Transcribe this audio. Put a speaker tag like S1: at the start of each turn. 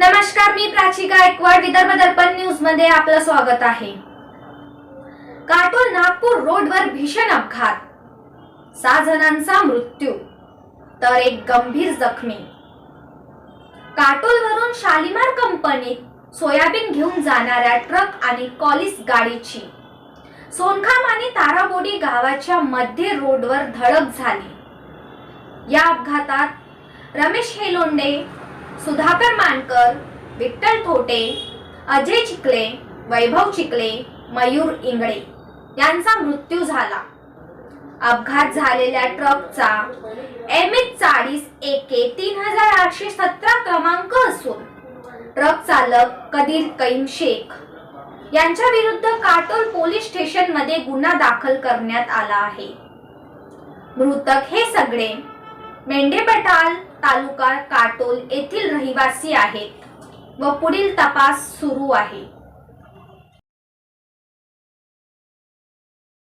S1: नमस्कार मी प्राची गायकवाड विदर्भ दर्पण न्यूजमध्ये आपलं स्वागत आहे. काटोल नागपूर रोडवर भीषण अपघात. सहा जणांचा मृत्यू तर एक गंभीर जखमी. काटोलवरून शालिमार कंपनीत सोयाबीन घेऊन जाणाऱ्या ट्रक आणि कॉलिस गाडीची. सोनखाम आणि ताराबोडी गावाच्या मध्य रोडवर धडक झाली. या अपघातात रमेश हेलोंडे सुधाकर मानकर विठ्ठल थोटे अजय चिखले वैभव चिखले मयूर इंगळे यांचा मृत्यू झाला. अपघात झालेल्या ट्रकचा एम एच चाळीस ए के तीन हजार आठशे सतरा क्रमांक असून ट्रक चालक कदीर कैम शेख यांच्या विरुद्ध काटोल पोलीस स्टेशनमध्ये गुन्हा दाखल करण्यात आला आहे. मृतक हे सगळे मेंढेपटाल तालुका काटोल येथील रहिवासी आहेत व पुढील तपास सुरू आहे.